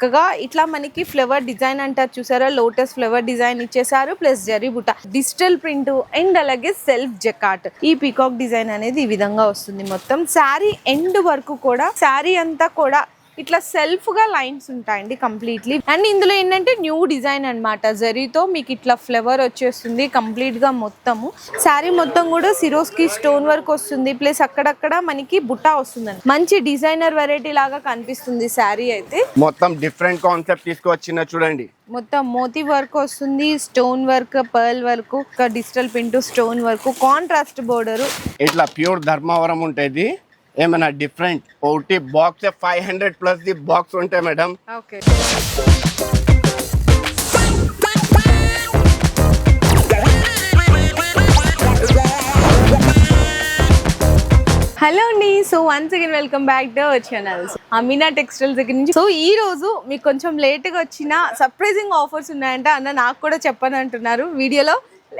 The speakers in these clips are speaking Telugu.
చక్కగా ఇట్లా మనకి ఫ్లవర్ డిజైన్ అంటారు చూసారా? లోటస్ ఫ్లవర్ డిజైన్ ఇచ్చేసారు ప్లస్ జరీ బుట్ట. డిజిటల్ ప్రింట్ అండ్ అలాగే సెల్ఫ్ జకాట్. ఈ పీకాక్ డిజైన్ అనేది ఈ విధంగా వస్తుంది మొత్తం. శారీ ఎండ్ వరకు కూడా శారీ అంతా కూడా ఇట్లా సెల్ఫ్గా లైన్స్ ఉంటాయండి కంప్లీట్లీ. అండ్ ఇందులో ఏంటంటే న్యూ డిజైన్ అన్నమాట. జరీతో మీకు ఇట్లా ఫ్లవర్ వచ్చేస్తుంది కంప్లీట్గా మొత్తము. శారీ మొత్తం కూడా సిరోస్కి స్టోన్ వర్క్ వస్తుంది. ప్లస్ అక్కడక్కడ మనకి బుట్టా వస్తుందండి. మంచి డిజైనర్ వెరైటీ లాగా కనిపిస్తుంది శారీ అయితే. మొత్తం డిఫరెంట్ కాన్సెప్ట్ తీసుకొచ్చిన చూడండి. మొత్తం మోతీ వర్క్ వస్తుంది stone work pearl work digital print stone work contrast border. ఇట్లా ప్యూర్ ధర్మవరం ఉంటుంది. ఏమైనా డిఫరెంట్ ఒకటి box five hundred plus the box ఉంటాయి మేడం ఓకే. హలో అండి. So once again welcome back to our channels Amina textiles దగ్గర నుంచి సో ఈ రోజు మీకు కొంచెం లేట్గా వచ్చిన సర్ప్రైజింగ్ ఆఫర్స్ ఉన్నాయంట అన్న నాకు కూడా చెప్పని అంటున్నారు. వీడియోలో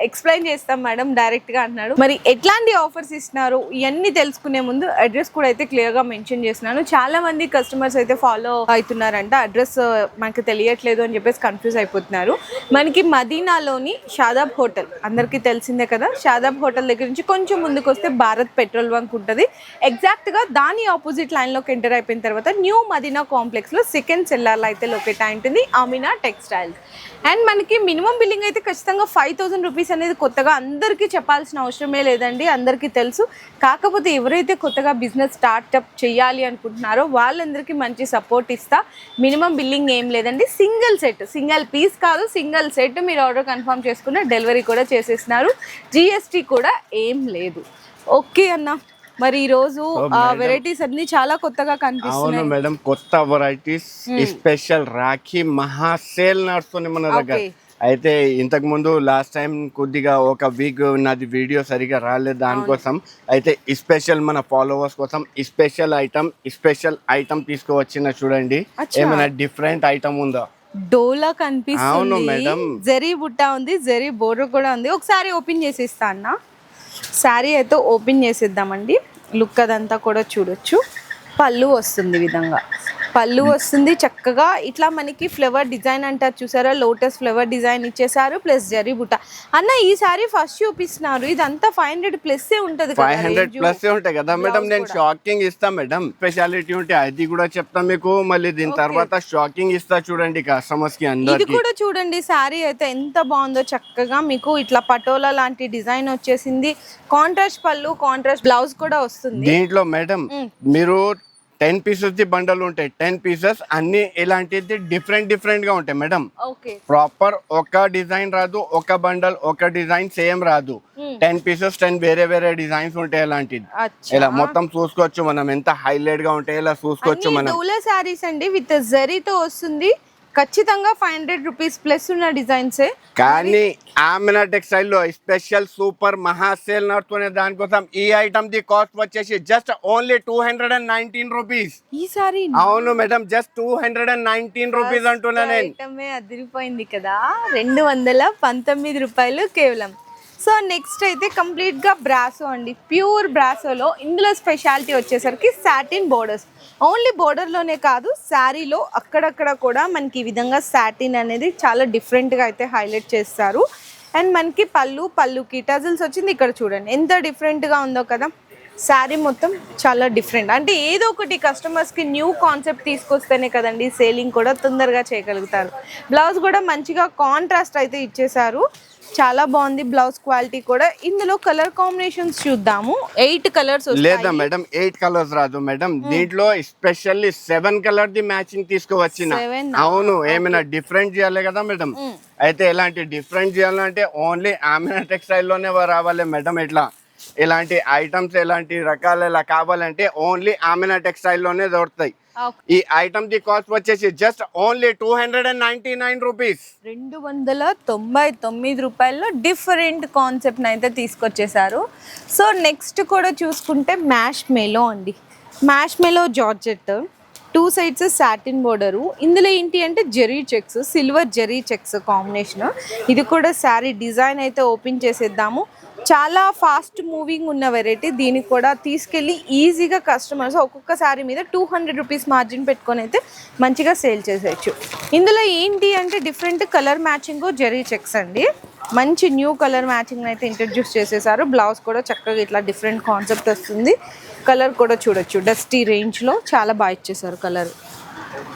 ఎక్స్ప్లెయిన్ చేస్తాం మేడం డైరెక్ట్గా అంటున్నాడు. మరి ఎట్లాంటి ఆఫర్స్ ఇస్తున్నారు? ఇవన్నీ తెలుసుకునే ముందు అడ్రస్ కూడా అయితే క్లియర్గా మెన్షన్ చేస్తున్నాను. చాలా మంది కస్టమర్స్ అయితే ఫాలో అవుతున్నారంట. అడ్రస్ uh, మనకి తెలియట్లేదు అని చెప్పేసి కన్ఫ్యూజ్ అయిపోతున్నారు. మనకి మదీనాలోని షాదాబ్ హోటల్ అందరికీ తెలిసిందే కదా? షాదాబ్ హోటల్ దగ్గర నుంచి కొంచెం ముందుకు వస్తే భారత్ పెట్రోల్ బంక్ ఉంటుంది. ఎగ్జాక్ట్గా దాని ఆపోజిట్ లైన్లోకి ఎంటర్ అయిపోయిన తర్వాత న్యూ మదీనా కాంప్లెక్స్లో సెకండ్ సెల్లార్లో అయితే లొకేట్ అయి ఉంటుంది. అమినా టెక్స్టైల్స్ అండ్ మనకి మినిమం బిల్లింగ్ అయితే ఖచ్చితంగా ఫైవ్ థౌసండ్ రూపీస్ అనేది కొత్తగా అందరికీ చెప్పాల్సిన అవసరమే లేదండి అందరికీ తెలుసు. కాకపోతే ఎవరైతే కొత్తగా బిజినెస్ స్టార్ట్అప్ చేయాలి అనుకుంటున్నారో వాళ్ళందరికీ మంచి సపోర్ట్ ఇస్తా. మినిమం బిల్లింగ్ ఏం లేదండి సింగిల్ సెట్ సింగిల్ పీస్ కాదు సింగిల్ సెట్ మీరు ఆర్డర్ కన్ఫర్మ్ చేసుకున్న డెలివరీ కూడా చేసేస్తున్నారు జిఎస్టీ కూడా ఏం లేదు. ఓకే అన్న. మరి ఈ రోజు. వెరైటీస్ అన్ని చాలా కొత్తగా అవును కనిపిస్తున్నాయి మేడం. కొత్త వెరైటీస్ స్పెషల్ రాఖీ మహా సేల్ నడుస్తుంది మన దగ్గర. అయితే ఇంతకు ముందు లాస్ట్ టైం కొద్దిగా ఒక వీక్ నాది వీడియో సరిగా రాలేదు దానికోసం. అయితే స్పెషల్ మన ఫాలోవర్స్ కోసం స్పెషల్ ఐటమ్ స్పెషల్ ఐటమ్ తీసుకువచ్చిన చూడండి. ఏమైనా డిఫరెంట్ ఐటమ్ ఉందా? డోలా కనిపిస్తుంది. మేడం. జరీ బుట్ట ఉంది జరీ బోర్డర్ కూడా ఉంది. ఒకసారి ఓపెన్ చేసేస్తా అన్న. శారీ అయితే ఓపెన్ చేసేద్దామండి. లుక్ అదంతా కూడా చూడొచ్చు. పళ్ళు వస్తుంది విధంగా. పళ్ళు వస్తుంది చక్కగా. ఇట్లా మనకి ఫ్లవర్ డిజైన్ అంటారు చూసారా? లోటస్ ఫ్లవర్ డిజైన్ ఇచ్చేసారు ప్లస్ జరీ బుట్ట. అన్న ఈ సారీ ఫస్ట్ చూపిస్తున్నారు. ఇదంతా ఫైవ్ హండ్రెడ్ ప్లస్ ఉంటుంది ఫైవ్ హండ్రెడ్ ప్లస్ ఉంటాయి కదా మేడం? నేను షాకింగ్ ఇస్తా మేడం. స్పెషాలిటీ ఉంటే అది కూడా చెప్తా మీకు. మళ్ళీ దీని తర్వాత షాకింగ్ ఇస్తా చూడండి కస్టమర్స్కి ఇది అందరికి కూడా చూడండి శారీ అయితే ఎంత బాగుందో చక్కగా మీకు ఇట్లా పటోలా లాంటి డిజైన్ వచ్చేసింది. కాంట్రాస్ట్ పళ్ళు కాంట్రాస్ట్ బ్లౌజ్ కూడా వస్తుంది. దీంట్లో మేడం మీరు టెన్ పీసెస్ ది బండల్ ఉంటాయి. టెన్ పీసెస్ అన్ని ఇలాంటిది డిఫరెంట్ డిఫరెంట్గా ఉంటాయి మేడం. ప్రాపర్ ఒక డిజైన్ రాదు ఒక బండల్ ఒక డిజైన్ సేమ్ రాదు. టెన్ పీసెస్ టెన్ వేరే వేరే డిజైన్స్ ఉంటాయి ఇలాంటిది ఇలా మొత్తం చూసుకోవచ్చు మనం ఎంత హైలైట్గా ఉంటాయి ఇలా చూసుకోవచ్చు మనం. శారీస్ అండి విత్ జరీతో వస్తుంది. ఖచ్చితంగా ఫైవ్ హండ్రెడ్ రూపీస్ ప్లస్ ఉన్న డిజైన్సే. కానీ ఆమెనా టెక్స్టైల్లో స్పెషల్ సూపర్ మహా సేల్ నడుచుకునే దానికోసం ఈ ఐటమ్ ది కాస్ట్ వచ్చేసి just only two hundred and nineteen rupees. ఈ సారీ అవును madam just two hundred and nineteen rupees అంటున్నా నేను. ఐటమే అదిరిపోయింది కదా. రెండు వందల పంతొమ్మిది రూపాయలు కేవలం. సో నెక్స్ట్ అయితే కంప్లీట్గా బ్రాసో అండి. ప్యూర్ బ్రాసోలో ఇందులో స్పెషాలిటీ వచ్చేసరికి సాటిన్ బోర్డర్స్. ఓన్లీ బోర్డర్లోనే కాదు శారీలో అక్కడక్కడ కూడా మనకి ఈ విధంగా సాటిన్ అనేది చాలా డిఫరెంట్గా అయితే హైలైట్ చేస్తారు. అండ్ మనకి పళ్ళు పళ్ళుకి టజల్స్ వచ్చింది ఇక్కడ చూడండి. ఎంత డిఫరెంట్గా ఉందో కదా. శారీ మొత్తం చాలా డిఫరెంట్. అంటే ఏదో ఒకటి కస్టమర్స్కి న్యూ కాన్సెప్ట్ తీసుకొస్తేనే కదండి సేలింగ్ కూడా తొందరగా చేయగలుగుతారు. బ్లౌజ్ కూడా మంచిగా కాంట్రాస్ట్ అయితే ఇచ్చేసారు చాలా బాగుంది బ్లౌజ్ క్వాలిటీ కూడా. ఇందులో కలర్ కాంబినేషన్స్ చూద్దాము. ఎయిట్ కలర్స్ లేదా మేడం ఎయిట్ కలర్స్ రాదు మేడం. దీంట్లో specially seven colour the matching తీసుకువచ్చిన. అవును ఏమైనా డిఫరెంట్ చేయాలి కదా మేడం? అయితే ఇలాంటి డిఫరెంట్ చేయాలంటే ఓన్లీ ఆమెనా టెక్స్టైల్లోనే రావాలి మేడం ఇట్లా. ఇలాంటి ఐటమ్స్ ఇలాంటి రకాలు ఇలా కావాలంటే ఓన్లీ ఆమెనా టెక్స్టైల్లోనే దొరుకుతాయి. ఈ ఐటమ్ ది కాస్ట్ వచ్చేసి just only two hundred and ninety nine rupees. రెండు వందల తొంభై తొమ్మిది రూపాయల్లో డిఫరెంట్ కాన్సెప్ట్ అయితే తీసుకొచ్చేసారు. సో నెక్స్ట్ కూడా చూసుకుంటే మ్యాష్ మెలో అండి. Marshmallow georgette two sides satin border. ఇందులో ఏంటి అంటే zari checks silver zari checks combination. ఇది కూడా శారీ డిజైన్ అయితే ఓపెన్ చేసేద్దాము. చాలా ఫాస్ట్ మూవింగ్ ఉన్న వెరైటీ దీనికి కూడా తీసుకెళ్ళి ఈజీగా కస్టమర్స్ ఒక్కొక్కసారి మీద టూ హండ్రెడ్ రూపీస్ మార్జిన్ పెట్టుకొని అయితే మంచిగా సేల్ చేసేయచ్చు. ఇందులో ఏంటి అంటే different colour matching zari checks అండి. మంచి న్యూ కలర్ మ్యాచింగ్ అయితే ఇంట్రడ్యూస్ చేసేసారు. బ్లౌజ్ కూడా చక్కగా ఇట్లా డిఫరెంట్ కాన్సెప్ట్ వస్తుంది. కలర్ కూడా చూడొచ్చు. డస్టీ రేంజ్లో చాలా బాగా ఇచ్చేసారు కలర్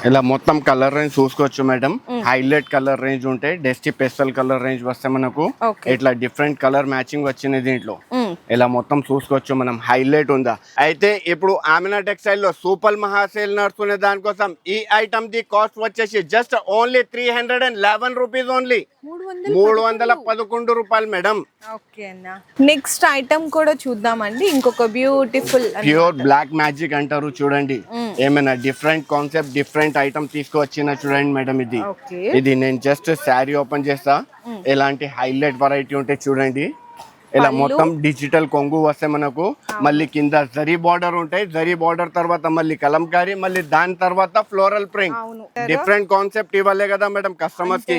ఇలా మొత్తం కలర్ రేంజ్ చూసుకోవచ్చు మేడం. హైలైట్ కలర్ రేంజ్ ఉంటాయి డెస్టీ పెస్టల్ కలర్ రేంజ్ వస్తే మనకు. ఇట్లా డిఫరెంట్ కలర్ మ్యాచింగ్ వచ్చింది దీంట్లో. ఇలా మొత్తం చూసుకోవచ్చు మనం. హైలైట్ ఉందా? అయితే ఇప్పుడు ఆమినా టెక్స్టైల్లో సూపర్ మహా సేల్ నడుస్తున్న దానికోసం ఈ ఐటమ్ ది కాస్ట్ వచ్చేసి just only three hundred and eleven rupees only మూడు వందలు పదకొండు. రూపాయలు మేడం. నెక్స్ట్ ఐటమ్ కూడా చూద్దామండి. ఇంకొక బ్యూటిఫుల్ ప్యూర్ బ్లాక్ మ్యాజిక్ అంటారు చూడండి. ఏమైనా డిఫరెంట్ కాన్సెప్ట్ డిఫరెంట్ ఐటమ్ తీసుకువచ్చిన చూడండి మేడం ఇది. ఇది నేను జస్ట్ శారీ ఓపెన్ చేస్తా. ఎలాంటి హైలైట్ వెరైటీ ఉంటే చూడండి. ఇలా మొత్తం డిజిటల్ కొంగు వస్తే మనకు. మళ్ళీ కింద జరీ బార్డర్ ఉంటాయి. జరీ బార్డర్ తర్వాత మళ్ళీ కలంకారీ మళ్ళీ దాని తర్వాత ఫ్లోరల్ ప్రింట్ డిఫరెంట్ కాన్సెప్ట్ ఇవ్వలే కదా మేడం కస్టమర్స్కి.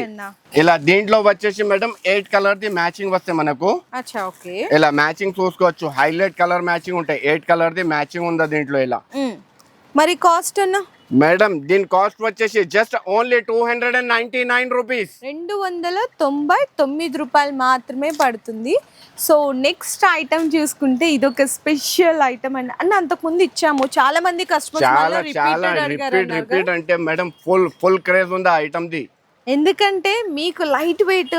ఇలా దీంట్లో వచ్చేసి madam eight colour the matching వస్తే మనకు. ఇలా మ్యాచింగ్ చూసుకోవచ్చు. హైలైట్ కలర్ మ్యాచింగ్ ఉంటాయి. ఎయిట్ కలర్ ది మ్యాచింగ్ ఉందా దీంట్లో ఇలా? మ్మ్. మరి కాస్ట్ అన్న? మేడం దీని కాస్ట్ వచ్చేసి just only two hundred and ninety nine rupees రెండు వందల తొంభై తొమ్మిది రూపాయలు మాత్రమే పడుతుంది. సో నెక్స్ట్ ఐటమ్ చూసుకుంటే ఇది ఒక స్పెషల్ ఐటమ్ అండి. అన్న అంతకుముందు ఇచ్చాము. చాలా మంది చాలా చాలా కస్టమర్స్ రిపీట్ రిపీట్ అంటే మేడం ఫుల్ ఫుల్ క్రేజ్ ఉంది ఆ ఐటమ్ ది. ఎందుకంటే మీకు లైట్ వెయిట్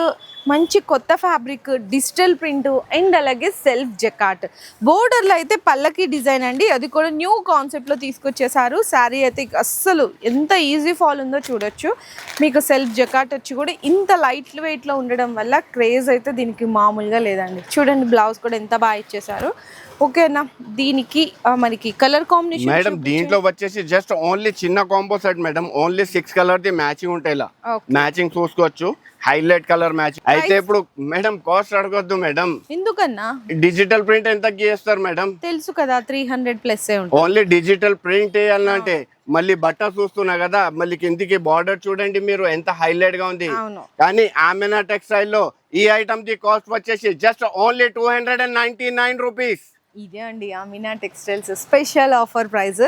మంచి కొత్త ఫ్యాబ్రిక్ డిజిటల్ ప్రింట్ అండ్ అలాగే సెల్ఫ్ జకాట్. బోర్డర్లో అయితే పల్లకి డిజైన్ అండి. అది కూడా న్యూ కాన్సెప్ట్లో తీసుకొచ్చేసారు. శారీ అయితే అస్సలు ఎంత ఈజీ ఫాల్ ఉందో చూడొచ్చు. మీకు సెల్ఫ్ జకాట్ వచ్చి కూడా ఇంత లైట్ వెయిట్లో ఉండడం వల్ల క్రేజ్ అయితే దీనికి మామూలుగా లేదండి. చూడండి బ్లౌజ్ కూడా ఎంత బాగా ఇచ్చేసారు. ఓకేనా దీనికి మనకి కలర్ కాంబినేషన్ మేడం దీంట్లో వచ్చేసి జస్ట్ ఓన్లీ చిన్న combo set madam. Only six colour the matching ఉంటాయి ఇలా మ్యాచింగ్ చూసుకోవచ్చు. హైలైట్ కలర్ మ్యాచింగ్ అయితే ఇప్పుడు మేడం కాస్ట్ అడగొద్దు మేడం. ఎందుకన్నా? డిజిటల్ ప్రింట్ ఎంత చేస్తారు మేడం? తెలుసు కదా three hundred plus only digital print వేయాలంటే మళ్ళీ బట్ట చూస్తున్నా కదా మళ్ళీ కిందికి బార్డర్ చూడండి మీరు ఎంత హైలైట్గా ఉంది. కానీ ఆమెనా టెక్స్టైల్లో ఈ ఐటమ్ ది కాస్ట్ వచ్చేసి just only two hundred and ninety nine rupees ఇదే అండి Amina textiles special offer price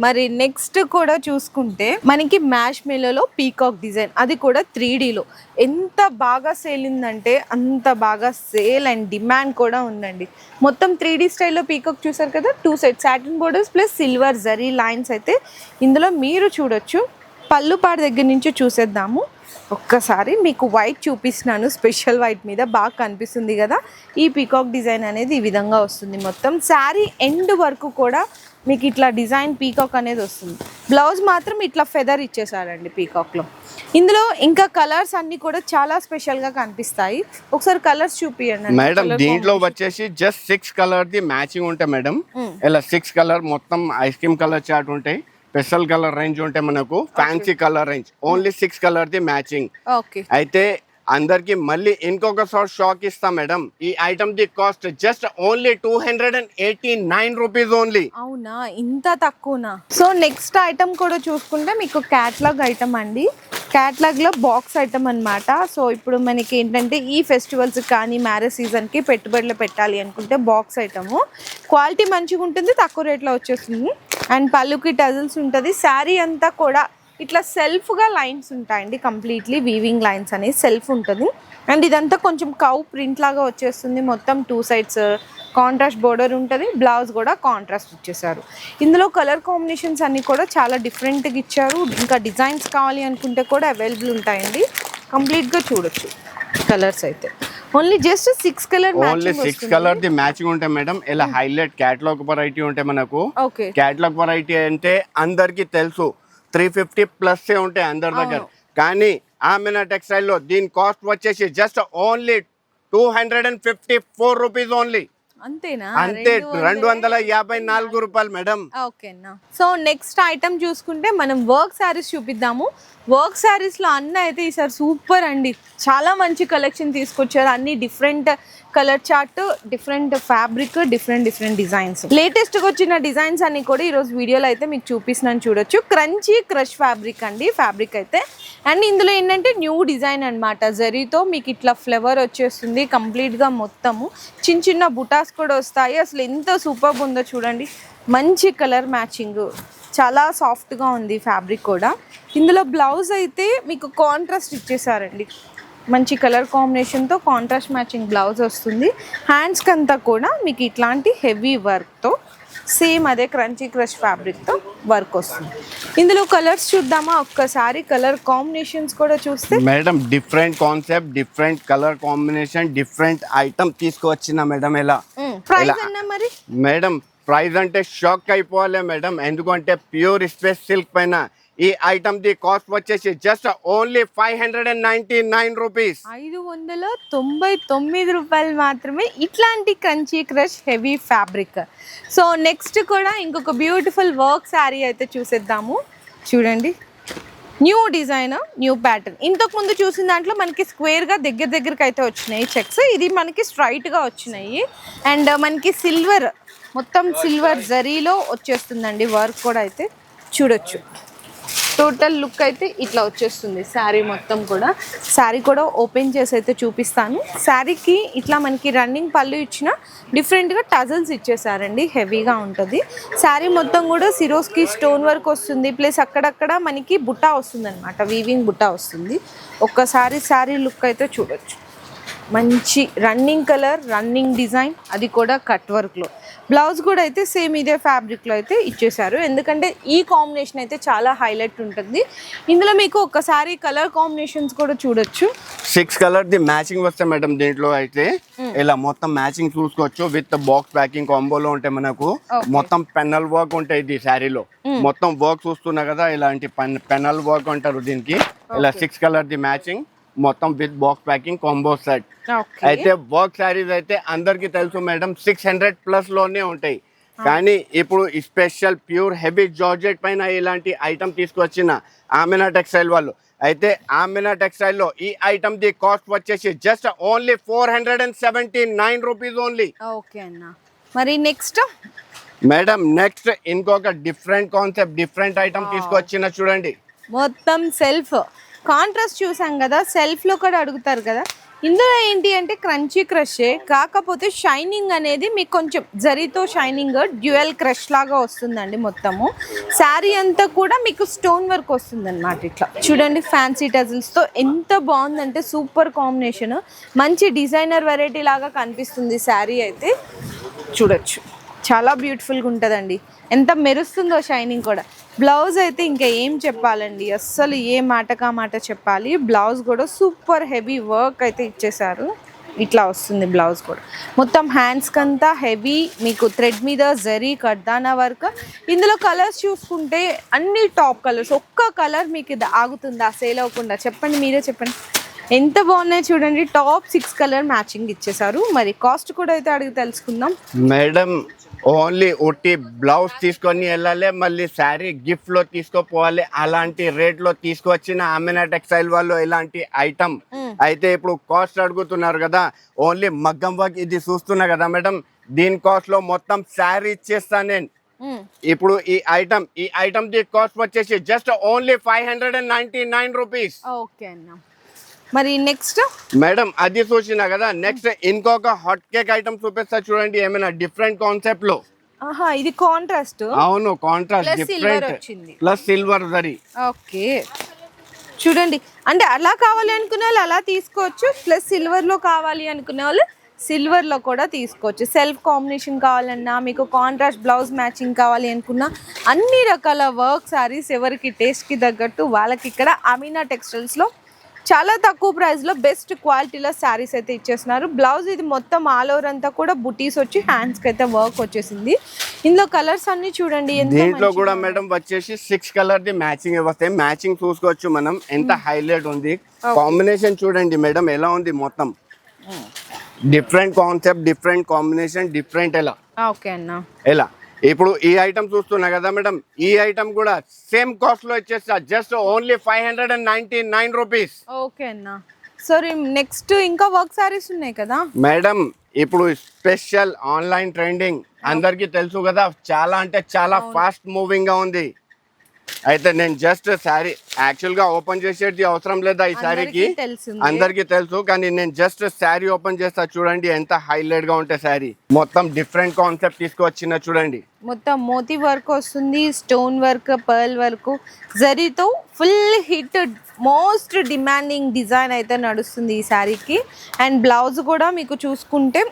మరి నెక్స్ట్ కూడా చూసుకుంటే మనకి మ్యాష్ మేలోలో పీకాక్ డిజైన్ అది కూడా త్రీ డీలో ఎంత బాగా సేల్ ఉందంటే అంత బాగా సేల్ అండ్ డిమాండ్ కూడా ఉందండి. మొత్తం త్రీ డీ స్టైల్లో పీకాక్ చూసారు కదా? Two set satin borders plus silver zari lines అయితే ఇందులో మీరు చూడొచ్చు. పళ్ళుపాడు దగ్గర నుంచి చూసేద్దాము. ఒక్కసారి మీకు వైట్ చూపిస్తున్నాను. స్పెషల్ వైట్ మీద బాగా కనిపిస్తుంది కదా. ఈ పీకాక్ డిజైన్ అనేది ఈ విధంగా వస్తుంది మొత్తం. శారీ ఎండ్ వరకు కూడా మీకు ఇట్లా డిజైన్ పీకాక్ అనేది వస్తుంది. బ్లౌజ్ మాత్రం ఇట్లా ఫెదర్ ఇచ్చేసారండి పీకాక్లో ఇందులో ఇంకా కలర్స్ అన్నీ కూడా చాలా స్పెషల్గా కనిపిస్తాయి. ఒకసారి కలర్స్ చూపియండి. మేడం దీంట్లో వచ్చేసి just six colour the matching ఉంటాయి మేడం ఇలా సిక్స్ కలర్ మొత్తం ఐస్ క్రీమ్ కలర్ చాట్ ఉంటాయి. స్పెషల్ కలర్ రేంజ్ ఉంటాయి మనకు fancy colour range. Only six colour the matching. Okay అయితే అందరికి మళ్ళీ ఇంకొక సార్ షాక్ ఇస్తా మేడం ఈ item the cost just only two hundred and eighty nine rupees only అవునా? ఇంత తక్కువనా? సో నెక్స్ట్ ఐటమ్ కూడా చూసుకుంటే మీకు క్యాట్లాగ్ ఐటమ్ అండి. క్యాట్లాగ్లో బాక్స్ ఐటమ్ అనమాట సో ఇప్పుడు మనకి ఏంటంటే ఈ ఫెస్టివల్స్ కానీ మ్యారేజ్ సీజన్కి పెట్టుబడులు పెట్టాలి అనుకుంటే బాక్స్ ఐటము క్వాలిటీ మంచిగా ఉంటుంది తక్కువ రేట్లో వచ్చేస్తుంది. అండ్ పళ్ళుకి టజిల్స్ ఉంటుంది. శారీ అంతా కూడా ఇట్లా సెల్ఫ్గా లైన్స్ ఉంటాయండి కంప్లీట్లీ వీవింగ్ లైన్స్ అనేది సెల్ఫ్ ఉంటుంది. అండ్ ఇదంతా కొంచెం కౌ ప్రింట్ లాగా వచ్చేస్తుంది. మొత్తం టూ సైడ్స్ కాంట్రాస్ట్ బోర్డర్ ఉంటుంది బ్లౌజ్ కూడా కాంట్రాస్ట్ ఇచ్చేసారు. ఇందులో కలర్ కాంబినేషన్స్ అన్నీ కూడా చాలా డిఫరెంట్గా ఇచ్చారు. ఇంకా డిజైన్స్ కావాలి అనుకుంటే కూడా అవైలబుల్ ఉంటాయండి. కంప్లీట్గా చూడొచ్చు కలర్స్ అయితే. Only just six colour only six colour the matching ఉంటాయి మేడం ఇలా హైలైట్ క్యాటలాగ్ వెరైటీ ఉంటాయి మనకు ఓకే. క్యాటలాగ్ వెరైటీ అంటే అందరికి తెలుసు. త్రీ ఫిఫ్టీ ప్లస్ ఉంటాయి అందరి దగ్గర. కానీ ఆమెనా టెక్స్టైల్లో దీని కాస్ట్ వచ్చేసి just only two hundred and fifty four rupees only అంతేనా? అంతే రెండు వందల? యాభై నాలుగు రూపాయలు మేడం. ఓకేనా. సో నెక్స్ట్ ఐటమ్ చూసుకుంటే మనం వర్క్ శారీస్ చూపిద్దాము. వర్క్ శారీస్లో అన్న అయితే ఈసారి సూపర్ అండి. చాలా మంచి కలెక్షన్ తీసుకొచ్చారు. అన్ని different colour chart different fabric different different designs. లేటెస్ట్గా వచ్చిన డిజైన్స్ అన్ని కూడా ఈరోజు వీడియోలో అయితే మీకు చూపిస్తున్నాను చూడొచ్చు. క్రంచీ క్రష్ ఫ్యాబ్రిక్ అండి. ఫ్యాబ్రిక్ అయితే. అండ్ ఇందులో ఏంటంటే న్యూ డిజైన్ అన్నమాట. జరీతో మీకు ఇట్లా ఫ్లవర్ వచ్చేస్తుంది కంప్లీట్గా మొత్తము. చిన్న చిన్న బుటాస్ కూడా వస్తాయి. అసలు ఎంత సూపర్గా ఉందో చూడండి. మంచి కలర్ మ్యాచింగ్ చాలా సాఫ్ట్గా ఉంది ఫ్యాబ్రిక్ కూడా. ఇందులో బ్లౌజ్ అయితే మీకు కాంట్రాస్ట్ ఇచ్చేసారండి. మంచి కలర్ కాంబినేషన్తో కాంట్రాస్ట్ మ్యాచింగ్ బ్లౌజ్ వస్తుంది. హ్యాండ్స్కి అంతా కూడా మీకు ఇట్లాంటి హెవీ వర్క్తో సేమ్ అదే క్రంచీ క్రష్ ఫ్యాబ్రిక్తో వర్క్ వస్తుంది. ఇందులో కలర్స్ చూద్దామా? ఒక్కసారి కలర్ కాంబినేషన్స్ కూడా చూస్తే. Madam different concept different colour combination different item తీసుకువచ్చిన మేడం ఎలా? ప్రైస్ మరి? మేడం ప్రైస్ అంటే షాక్ అయిపోవాలి మేడం. ఎందుకంటే ప్యూర్ స్పేస్ సిల్క్ పైన ఈ ఐటమ్ ది కాస్ట్ వచ్చేసి just only five hundred and ninety nine rupees ఐదు వందల తొంభై తొమ్మిది రూపాయలు మాత్రమే ఇట్లాంటి crunchy crush heavy fabric so next కూడా ఇంకొక బ్యూటిఫుల్ వర్క్ శారీ అయితే చూసేద్దాము. చూడండి. న్యూ డిజైన్ న్యూ ప్యాటర్న్ ఇంతకు ముందు చూసిన దాంట్లో మనకి స్క్వేర్గా దగ్గర దగ్గరకు అయితే వచ్చినాయి చెక్స్ ఇది మనకి స్ట్రైట్గా వచ్చినాయి. అండ్ మనకి సిల్వర్ మొత్తం సిల్వర్ జరీలో వచ్చేస్తుందండి వర్క్ కూడా అయితే. చూడొచ్చు. టోటల్ లుక్ అయితే ఇట్లా వచ్చేస్తుంది. శారీ మొత్తం కూడా. శారీ కూడా ఓపెన్ చేసి అయితే చూపిస్తాను. శారీకి ఇట్లా మనకి రన్నింగ్ పళ్ళు ఇచ్చిన డిఫరెంట్గా టజల్స్ ఇచ్చేసారండి హెవీగా ఉంటుంది. శారీ మొత్తం కూడా సిరోస్కి స్టోన్ వర్క్ వస్తుంది. ప్లస్ అక్కడక్కడ మనకి బుట్ట వస్తుంది అనమాట వీవింగ్ బుట్ట వస్తుంది. ఒక్కసారి శారీ లుక్ అయితే చూడొచ్చు. మంచి రన్నింగ్ కలర్ రన్నింగ్ డిజైన్. అది కూడా కట్ వర్క్లో. బ్లౌజ్ కూడా అయితే సేమ్ ఇదే ఫ్యాబ్రిక్లో అయితే ఇచ్చేసారు ఎందుకంటే ఈ కాంబినేషన్ అయితే చాలా హైలైట్ ఉంటుంది. ఇందులో మీకు ఒక్కసారి కలర్ కాంబినేషన్స్ కూడా చూడొచ్చు. సిక్స్ కలర్ ది మ్యాచింగ్ వస్తాయి మేడం దీంట్లో అయితే. ఇలా మొత్తం మ్యాచింగ్ చూసుకోవచ్చు విత్ బాక్స్ ప్యాకింగ్ కాంబోలో ఉంటాయి మనకు. మొత్తం పెన్నల్ వర్క్ ఉంటాయి ఇది శారీలో మొత్తం వర్క్ చూస్తున్నా కదా ఇలాంటి పెన్నల్ వర్క్ అంటారు దీనికి. ఇలా సిక్స్ కలర్ ది మ్యాచింగ్ మొత్తం with box packing combo set అయితే వర్క్ శారీస్ అయితే అందరికి తెలుసు మేడం సిక్స్ హండ్రెడ్ ప్లస్లోనే ఉంటాయి. కానీ ఇప్పుడు స్పెషల్ ప్యూర్ హెవీ జార్జెట్ పైన ఇలాంటి ఐటమ్ తీసుకొచ్చిన ఆమెనా టెక్స్టైల్ వాళ్ళు. అయితే ఆమెనా టెక్స్టైల్లో ఈ ఐటమ్ ది కాస్ట్ వచ్చేసి just only four hundred and seventy nine rupees only okay అన్న. మరి నెక్స్ట్ మేడం నెక్స్ట్ ఇంకొక డిఫరెంట్ కాన్సెప్ట్ డిఫరెంట్ ఐటమ్ తీసుకొచ్చిన చూడండి. మొత్తం సెల్ఫ్ కాంట్రాస్ట్ చూసాం కదా సెల్ఫ్లో కూడా అడుగుతారు కదా. ఇందులో ఏంటి అంటే క్రంచీ క్రషే కాకపోతే షైనింగ్ అనేది మీకు కొంచెం జరీతో షైనింగ్ డ్యూయల్ క్రష్ లాగా వస్తుందండి మొత్తము. శారీ అంతా కూడా మీకు స్టోన్ వర్క్ వస్తుంది అనమాట ఇట్లా. చూడండి ఫ్యాన్సీ టజిల్స్తో ఎంత బాగుందంటే సూపర్ కాంబినేషన్. మంచి డిజైనర్ వెరైటీ లాగా కనిపిస్తుంది శారీ అయితే. చూడొచ్చు. చాలా బ్యూటిఫుల్గా ఉంటుందండి. ఎంత మెరుస్తుందో షైనింగ్ కూడా. బ్లౌజ్ అయితే ఇంకా ఏం చెప్పాలండి? అస్సలు ఏ మాటకా మాట చెప్పాలి. బ్లౌజ్ కూడా సూపర్ హెవీ వర్క్ అయితే ఇచ్చేసారు ఇట్లా వస్తుంది బ్లౌజ్ కూడా. మొత్తం హ్యాండ్స్కి అంతా హెవీ మీకు థ్రెడ్ మీద జరీ కడ్దానా వర్క్ ఇందులో కలర్స్ చూసుకుంటే అన్ని టాప్ కలర్స్ ఒక్క కలర్ మీకు ఇది ఆగుతుందా? సేల్ అవ్వకుండా. చెప్పండి మీరే చెప్పండి. ఎంత బాగున్నాయి చూడండి. టాప్ సిక్స్ కలర్ మ్యాచింగ్ ఇచ్చేసారు మరి కాస్ట్ కూడా అయితే అడిగి తెలుసుకుందాం. మేడం ఓన్లీ ఒట్టి బ్లౌజ్ తీసుకొని వెళ్ళాలి మళ్ళీ శారీ గిఫ్ట్లో తీసుకోపోవాలి. అలాంటి రేట్లో తీసుకొచ్చిన అమెనా టెక్స్టైల్ వాళ్ళు ఇలాంటి ఐటమ్ అయితే ఇప్పుడు కాస్ట్ అడుగుతున్నారు కదా. ఓన్లీ మగ్గం వర్క్ ఇది చూస్తున్నా కదా మేడం. దీని కాస్ట్లో మొత్తం శారీ ఇచ్చేస్తా నేను. ఇప్పుడు ఈ ఐటమ్ ఈ ఐటమ్ ది కాస్ట్ వచ్చేసి just only five hundred and ninety nine rupees okay అన్న. మరి నెక్స్ట్ మేడం అది చూసినా కదా నెక్స్ట్ ఇంకొక హాట్ కేక్ ఐటమ్ చూపిస్తా చూడండి ఏమైనా డిఫరెంట్ కాన్సెప్ట్లో. ఆహా ఇది కాంట్రాస్ట్ అవును కాంట్రాస్ట్ డిఫరెంట్ వచ్చింది. Plus silver zari okay. చూడండి అంటే అలా కావాలి అనుకునే వాళ్ళు అలా తీసుకోవచ్చు ప్లస్ సిల్వర్లో కావాలి అనుకునే వాళ్ళు సిల్వర్లో కూడా తీసుకోవచ్చు. సెల్ఫ్ కాంబినేషన్ కావాలన్నా మీకు కాంట్రాస్ట్ బ్లౌజ్ మ్యాచింగ్ కావాలి అనుకున్నా అన్ని రకాల వర్క్ సారీస్ ఎవరికి టేస్ట్కి తగ్గట్టు వాళ్ళకి ఇక్కడ అమీనా టెక్స్టైల్స్లో చాలా తక్కువ ప్రైస్లో బెస్ట్ క్వాలిటీలో శారీస్ అయితే ఇచ్చేస్తున్నారు. బ్లౌజ్ ఇది మొత్తం ఆల్ ఓవర్ అంతా కూడా బుటీస్ వచ్చి హ్యాండ్స్కి అయితే వర్క్ వచ్చేసింది. ఇందులో కలర్స్ అన్ని చూడండి దీంట్లో కూడా మేడం వచ్చేసి సిక్స్ కలర్ ది మ్యాచింగ్ వస్తాయి. మ్యాచింగ్ చూసుకోవచ్చు మనం. ఎంత హైలైట్ ఉంది. కాంబినేషన్ చూడండి మేడం ఎలా ఉంది మొత్తం? Different concept different combination different ఎలా? ఓకే అన్న. ఎలా? ఇప్పుడు ఈ ఐటమ్ చూస్తున్నా కదా మేడం ఈ ఐటమ్ కూడా సేమ్ కాస్ట్లో ఇచ్చేస్తా. Just only five hundred and ninety nine rupees okay అన్న. సరే నెక్స్ట్ ఇంకా వర్క్ సారీస్ ఉన్నాయి కదా? మేడం ఇప్పుడు స్పెషల్ ఆన్లైన్ ట్రెండింగ్ అందరికీ తెలుసు కదా చాలా అంటే చాలా ఫాస్ట్ మూవింగ్గా ఉంది. అయితే నేను జస్ట్ శారీ యాక్చువల్గా ఓపెన్ చేసేది అవసరం లేదా ఈ శారీకి అందరికీ తెలుసు కానీ నేను జస్ట్ శారీ ఓపెన్ చేస్తా చూడండి ఎంత హైలైట్గా ఉంటే శారీ మొత్తం డిఫరెంట్ కాన్సెప్ట్ తీసుకొచ్చిన చూడండి. మొత్తం మోతీ వర్క్ వస్తుంది స్టోన్ వర్క్ పర్ల్ వర్క్ జరీతో full hit most demanding design అయితే నడుస్తుంది ఈ శారీకి అండ్ బ్లౌజ్ కూడా మీకు చూసుకుంటే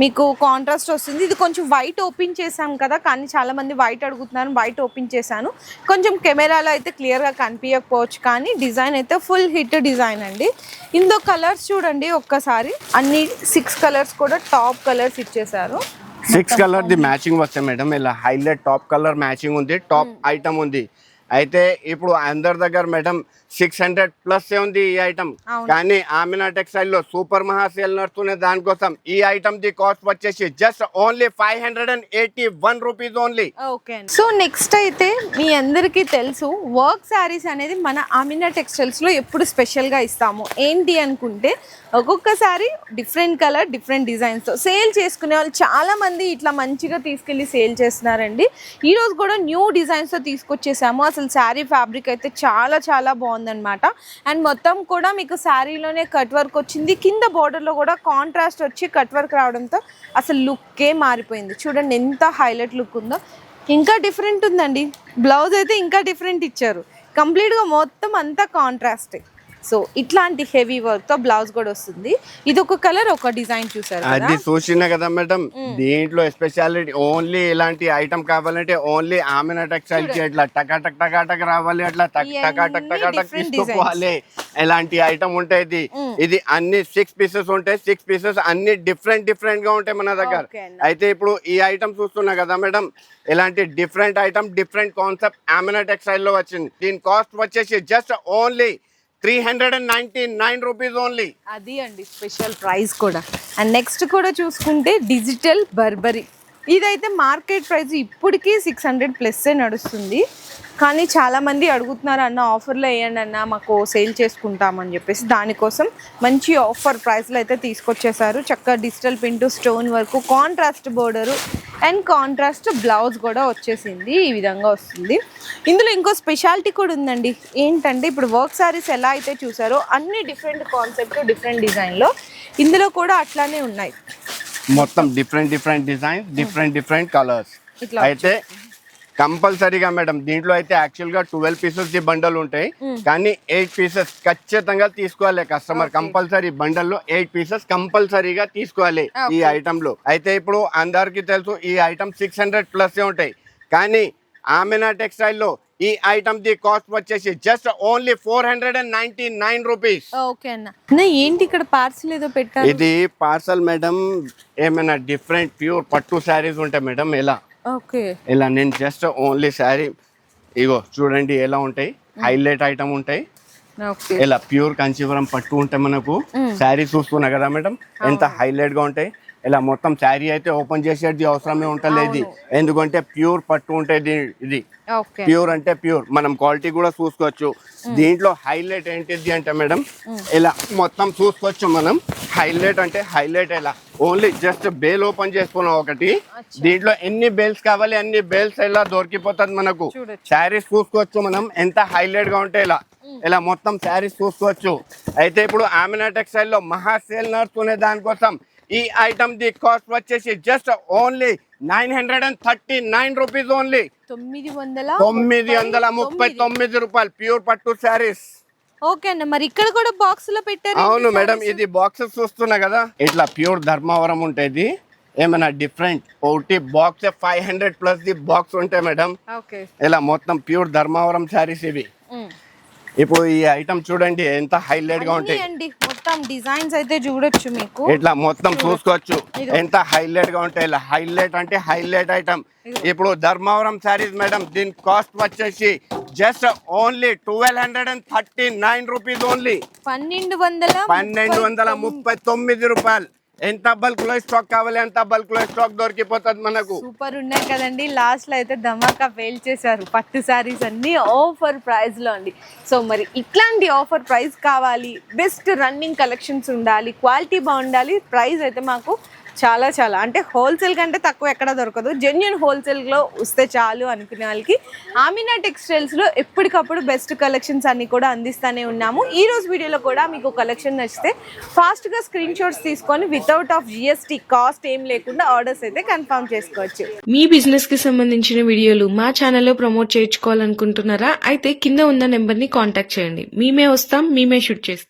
మీకు కాంట్రాస్ట్ వస్తుంది. ఇది కొంచెం వైట్ ఓపెన్ చేశాం కదా కానీ చాలా మంది వైట్ అడుగుతున్నారు వైట్ ఓపెన్ చేశాను. కొంచెం కెమెరాలో అయితే క్లియర్గా కనిపించకపోవచ్చు కానీ డిజైన్ అయితే ఫుల్ హిట్ డిజైన్ అండి. ఇందులో కలర్స్ చూడండి ఒక్కసారి. అన్ని సిక్స్ కలర్స్ కూడా టాప్ కలర్స్ ఇచ్చేసారు సిక్స్ కలర్ ది మ్యాచింగ్ వస్తాయి మేడం ఇలా హైలైట్ టాప్ కలర్ మ్యాచింగ్ ఉంది టాప్ ఐటమ్ ఉంది. అయితే ఇప్పుడు అందరి దగ్గర మేడం సిక్స్ హండ్రెడ్ ప్లస్ ఉంది ఈ ఐటమ్. కానీ ఆమినా టెక్స్టైల్లో సూపర్ మహా సేల్ నడుస్తున్న దానికోసం ఈ ఐటమ్ ది కాస్ట్ వచ్చేసి just only five hundred and eighty one rupees only. Okay so next అయితే మీ అందరికీ తెలుసు వర్క్ శారీస్ అనేది మన అమినా టెక్స్టైల్స్లో ఎప్పుడు స్పెషల్గా ఇస్తాము. ఏంటి అనుకుంటే ఒక్కొక్కసారి డిఫరెంట్ కలర్ డిఫరెంట్ డిజైన్స్తో సేల్ చేసుకునే వాళ్ళు చాలా మంది ఇట్లా మంచిగా తీసుకెళ్ళి సేల్ చేస్తున్నారండి. ఈరోజు కూడా న్యూ డిజైన్స్తో తీసుకొచ్చేసాము. అసలు శారీ ఫ్యాబ్రిక్ అయితే చాలా చాలా బాగుందన్నమాట అండ్ మొత్తం కూడా మీకు శారీలోనే కట్ వర్క్ వచ్చింది. కింద బార్డర్లో కూడా కాంట్రాస్ట్ వచ్చి కట్ వర్క్ రావడంతో అసలు లుక్కే మారిపోయింది. చూడండి ఎంత హైలైట్ లుక్ ఉందో. ఇంకా డిఫరెంట్ ఉందండి. బ్లౌజ్ అయితే ఇంకా డిఫరెంట్ ఇచ్చారు. కంప్లీట్గా మొత్తం అంతా కాంట్రాస్ట్ సో ఇట్లాంటి హెవీ వర్క్తో బ్లౌజ్ కూడా వస్తుంది. ఇది ఒక కలర్ ఒక డిజైన్ చూసారు అది చూసిన కదా మేడం. దీంట్లో స్పెషాలిటీ ఓన్లీ ఇలాంటి ఐటమ్ కావాలంటే ఓన్లీ ఆమెన టెక్స్టైల్కి ఇట్లా టకాటక్ టకాటక్ రావాలి అట్లా టకాటక్ టకాటక్ తీసుకోవాలి ఎలాంటి ఐటమ్ ఉంటాయి ఇది. ఇది అన్ని సిక్స్ పీసెస్ ఉంటాయి సిక్స్ పీసెస్ అన్ని డిఫరెంట్ డిఫరెంట్గా ఉంటాయి మన దగ్గర. అయితే ఇప్పుడు ఈ ఐటమ్ చూస్తున్నా కదా మేడం ఇలాంటి different item different concept Amina టెక్స్టైల్లో వచ్చింది. దీని కాస్ట్ వచ్చేసి just only three hundred and ninety nine rupees only. అది అండి స్పెషల్ ప్రైస్ కూడా. అండ్ నెక్స్ట్ కూడా చూసుకుంటే డిజిటల్ బర్బరీ. ఇదైతే మార్కెట్ ప్రైస్ ఇప్పటికీ సిక్స్ హండ్రెడ్ ప్లస్సే నడుస్తుంది. కానీ చాలామంది అడుగుతున్నారు అన్న ఆఫర్లో వేయండి అన్న మాకు సేల్ చేసుకుంటామని చెప్పేసి. దానికోసం మంచి ఆఫర్ ప్రైస్లో అయితే తీసుకొచ్చేసారు చక్కగా digital print stone work contrast border and contrast blouse కూడా వచ్చేసింది. ఈ విధంగా వస్తుంది. ఇందులో ఇంకో స్పెషాలిటీ కూడా ఉందండి. ఏంటంటే ఇప్పుడు వర్క్ సారీస్ ఎలా అయితే చూసారో అన్ని డిఫరెంట్ కాన్సెప్ట్ డిఫరెంట్ డిజైన్లో ఇందులో కూడా అట్లానే ఉన్నాయి. మొత్తం different different design different different colours అయితే కంపల్సరీగా మేడం దీంట్లో అయితే యాక్చువల్గా ట్వెల్వ్ పీసెస్ ది బండల్ ఉంటాయి. కానీ ఎయిట్ పీసెస్ ఖచ్చితంగా తీసుకోవాలి కస్టమర్ కంపల్సరీ బండల్లో ఎయిట్ పీసెస్ కంపల్సరీగా తీసుకోవాలి ఈ ఐటమ్లో. అయితే ఇప్పుడు అందరికి తెలుసు ఈ ఐటమ్ సిక్స్ హండ్రెడ్ ప్లస్ ఉంటాయి. కానీ ఆమెనా టెక్స్టైల్లో ఈ ఐటమ్ ది కాస్ట్ వచ్చేసి just only four hundred and ninety nine rupees okay అన్న ఏంటి ఇక్కడ పార్సిల్ ఏదో పెట్టారు? ఇది పార్సల్ మేడం ఏమైనా డిఫరెంట్ ప్యూర్ పట్టు శారీస్ ఉంటాయి మేడం ఎలా? ఓకే ఇలా నేను జస్ట్ ఓన్లీ శారీ ఇగో చూడండి ఎలా ఉంటాయి. హైలైట్ ఐటమ్ ఉంటాయి. ఇలా ప్యూర్ కంచీవరం పట్టు ఉంటాయి మనకు శారీ చూస్తున్నా కదా మేడం ఎంత హైలైట్గా ఉంటాయి. ఇలా మొత్తం శారీ అయితే ఓపెన్ చేసేది అవసరమే ఉంటలేదు ఎందుకంటే ప్యూర్ పట్టు ఉంటుంది ఇది. ప్యూర్ అంటే ప్యూర్. మనం క్వాలిటీ కూడా చూసుకోవచ్చు. దీంట్లో హైలైట్ ఏంటిది అంటే మేడం ఇలా మొత్తం చూసుకోవచ్చు మనం. హైలైట్ అంటే హైలైట్ ఎలా? ఓన్లీ జస్ట్ బేల్ ఓపెన్ చేసుకున్నాం ఒకటి. దీంట్లో ఎన్ని బేల్స్ కావాలి అన్ని బేల్స్ ఇలా దొరికిపోతుంది మనకు. శారీస్ చూసుకోవచ్చు మనం. ఎంత హైలైట్గా ఉంటాయి ఇలా ఇలా మొత్తం శారీస్ చూసుకోవచ్చు. అయితే ఇప్పుడు ఆమినా టెక్స్టైల్లో మహా సేల్ నడుస్తునే దానికోసం ఈ ఐటమ్ ది కాస్ట్ వచ్చేసి just only nine hundred and thirty nine rupees only తొమ్మిది వందల తొమ్మిది వందల ముప్పై తొమ్మిది రూపాయలు ప్యూర్ పట్టు శారీస్ ఓకే అన్న మరి ఇక్కడ కూడా బాక్స్లో పెట్టారు అవును మేడం ఇది బాక్సెస్ చూస్తున్నా కదా. ఇట్లా ప్యూర్ ధర్మవరం ఉంటుంది ఏమైనా డిఫరెంట్ ఒకటి box five hundred plus the box ఉంటాయి మేడం ఇలా మొత్తం ప్యూర్ ధర్మవరం శారీస్ ఇవి. ఇప్పుడు ఈ ఐటమ్ చూడండి ఎంత హైలైట్గా ఉంటాయి. మొత్తం డిజైన్స్ అయితే చూడొచ్చు మీకు. ఇట్లా మొత్తం చూసుకోవచ్చు. ఎంత హైలైట్గా ఉంటాయి. ఇలా హైలైట్ అంటే హైలైట్ ఐటమ్ ఇప్పుడు ధర్మవరం శారీస్ మేడం దీని కాస్ట్ వచ్చేసి just only twelve hundred and thirty nine rupees only పన్నెండు వందల పన్నెండు వందల ముప్పై తొమ్మిది రూపాయలు. ఎంత బల్క్లో స్టాక్ కావాలి అంత బల్క్లో స్టాక్ దొరికిపోతుంది మనకు. సూపర్ ఉన్నాయి కదండి. లాస్ట్లో అయితే ధమాకా ఫెయిల్ చేశారు. పట్టు సారీస్ అన్ని ఆఫర్ ప్రైస్లో అండి. సో మరి ఇట్లాంటి ఆఫర్ ప్రైస్ కావాలి. బెస్ట్ రన్నింగ్ కలెక్షన్స్ ఉండాలి. క్వాలిటీ బాగుండాలి. ప్రైస్ అయితే మాకు చాలా చాలా. అంటే హోల్సేల్ కంటే తక్కువ ఎక్కడ దొరకదు. జెన్యున్ హోల్సేల్లో వస్తే చాలు అనుకునే వాళ్ళకి ఆమినా టెక్స్టైల్స్లో ఎప్పటికప్పుడు బెస్ట్ కలెక్షన్స్ అన్నీ కూడా అందిస్తూనే ఉన్నాము. ఈ రోజు వీడియోలో కూడా మీకు కలెక్షన్ నచ్చితే ఫాస్ట్గా స్క్రీన్ షాట్స్ తీసుకొని వితౌట్ ఆఫ్ జిఎస్టీ కాస్ట్ ఏం లేకుండా ఆర్డర్స్ అయితే కన్ఫర్మ్ చేసుకోవచ్చు. మీ బిజినెస్కి సంబంధించిన వీడియోలు మా ఛానల్లో ప్రమోట్ చేయించుకోవాలనుకుంటున్నారా? అయితే కింద ఉన్న నెంబర్ని కాంటాక్ట్ చేయండి. మేమే వస్తాం మేమే షూట్ చేస్తాం.